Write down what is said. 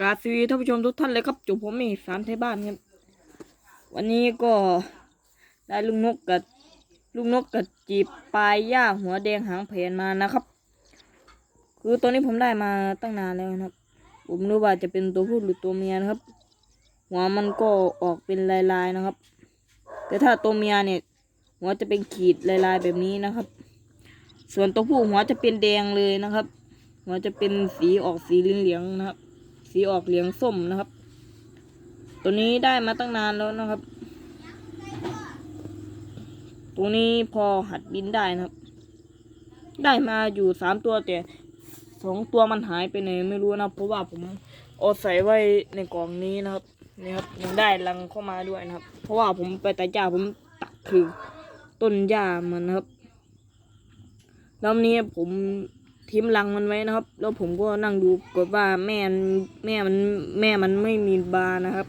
กาบสวัสดีท่านผู้ชมทุกท่านเลยครับจุผมเอกสารไทยบ้านครับวันนี้ก็ได้ลูกนกกับลูกนกกับจีบปลายหญ้าหัวแดงหางแผนมานะครับ คือตัวนี้ผมได้มาตั้งนานแล้วนะครับ ผมรู้ว่าจะเป็นตัวผู้หรือตัวเมียนะครับ หัวมันก็ออกเป็นลายๆนะครับ แต่ถ้าตัวเมียเนี่ยหัวจะเป็นขีดลายๆแบบนี้นะครับ ส่วนตัวผู้หัวจะเป็นแดงเลยนะครับ หัวจะเป็นสีออกสีเหลืองๆนะครับ สีออกเหลืองส้มนะครับ ตัวนี้ได้มาตั้งนานแล้วนะครับ ตัวนี้พอหัดบินได้นะครับ ได้มาอยู่สามตัวแต่สองตัวมันหายไปไหนไม่รู้นะเพราะว่าผมเอาใส่ไว้ในกล่องนี้นะครับนี่ครับยังได้รังเข้ามาด้วยนะครับ เพราะว่าผมไปแต่หญ้าผมตัดคือต้นหญ้ามันนะครับแล้วนี้ผม ทิมรังมันไว้นะครับ แล้วผมก็นั่งดูกดว่าแม่แม่มันแม่มันไม่มีบาร์นะครับ